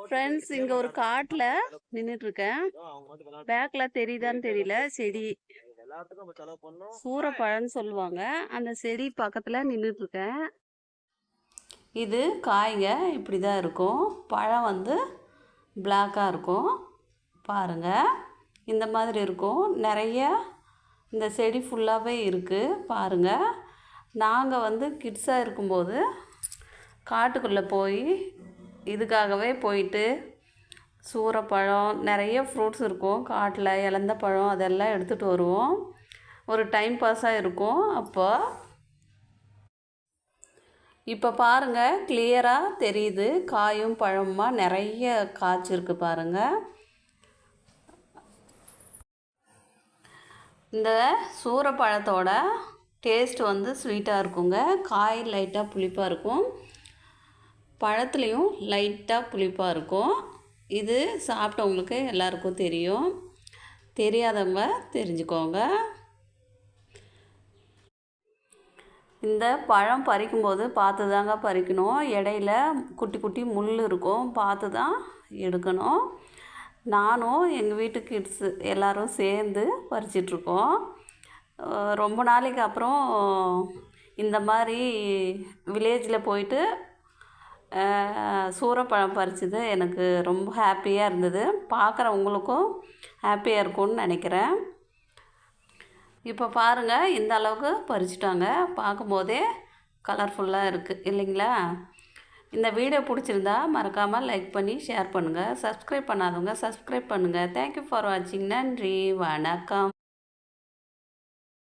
Friends இங்கே ஒரு காட்டில் நின்றுட்டுருக்கேன் பேக்கில் தெரியுதான்னு தெரியல செடி. சூரப்பழம்னு சொல்லுவாங்க. அந்த செடி பக்கத்தில் நின்றுட்டுருக்கேன் இது காய்ங்க இப்படி தான் இருக்கும். பழம் வந்து பிளாக்காக இருக்கும். பாருங்கள் இந்த மாதிரி இருக்கும். நிறைய இந்த செடி ஃபுல்லாகவே இருக்குது பாருங்கள் நாங்கள் வந்து கிட்ஸாக இருக்கும்போது காட்டுக்குள்ளே போய் இதுக்காகவே போயிட்டு சூரப்பழம் நிறைய ஃப்ரூட்ஸ் இருக்கும். காட்டில் இலந்த பழம் அதெல்லாம் எடுத்துகிட்டு வருவோம். ஒரு டைம் பாஸாக இருக்கும். அப்போ இப்போ பாருங்கள் கிளியராக தெரியுது. காயும் பழமுமா நிறைய காய்ச்சிருக்கு பாருங்கள் இந்த சூரப்பழத்தோட டேஸ்ட் வந்து ஸ்வீட்டாக இருக்குங்க. காய் லைட்டாக புளிப்பாக இருக்கும். பழத்துலேயும் லைட்டாக புளிப்பாக இருக்கும். இது சாப்பிட்டவங்களுக்கு எல்லாருக்கும் தெரியும். தெரியாதவங்க தெரிஞ்சுக்கோங்க. இந்த பழம் பறிக்கும்போது பார்த்து தாங்க பறிக்கணும். இடையில குட்டி குட்டி முள் இருக்கும். பார்த்து தான் எடுக்கணும். நானும் எங்கள் வீட்டு கிட்ஸு எல்லோரும் சேர்ந்து பறிச்சிட்ருக்கோம். ரொம்ப நாளைக்கு அப்புறம் இந்த மாதிரி வில்லேஜில் போயிட்டு சூரப்பழம் பறித்தது எனக்கு ரொம்ப ஹாப்பியாக இருந்தது. பார்க்குறவங்களுக்கும் ஹாப்பியாக இருக்கும்னு நினைக்கிறேன். இப்போ பாருங்கள் இந்த அளவுக்கு பறிச்சிட்டாங்க. பார்க்கும்போதே கலர்ஃபுல்லாக இருக்குது இல்லைங்களா? இந்த வீடியோ பிடிச்சிருந்தா மறக்காமல் லைக் பண்ணி ஷேர் பண்ணுங்கள் சப்ஸ்கிரைப் பண்ணாதவங்க சப்ஸ்கிரைப் பண்ணுங்கள் தேங்க்யூ ஃபார் வாட்சிங் நன்றி வணக்கம்.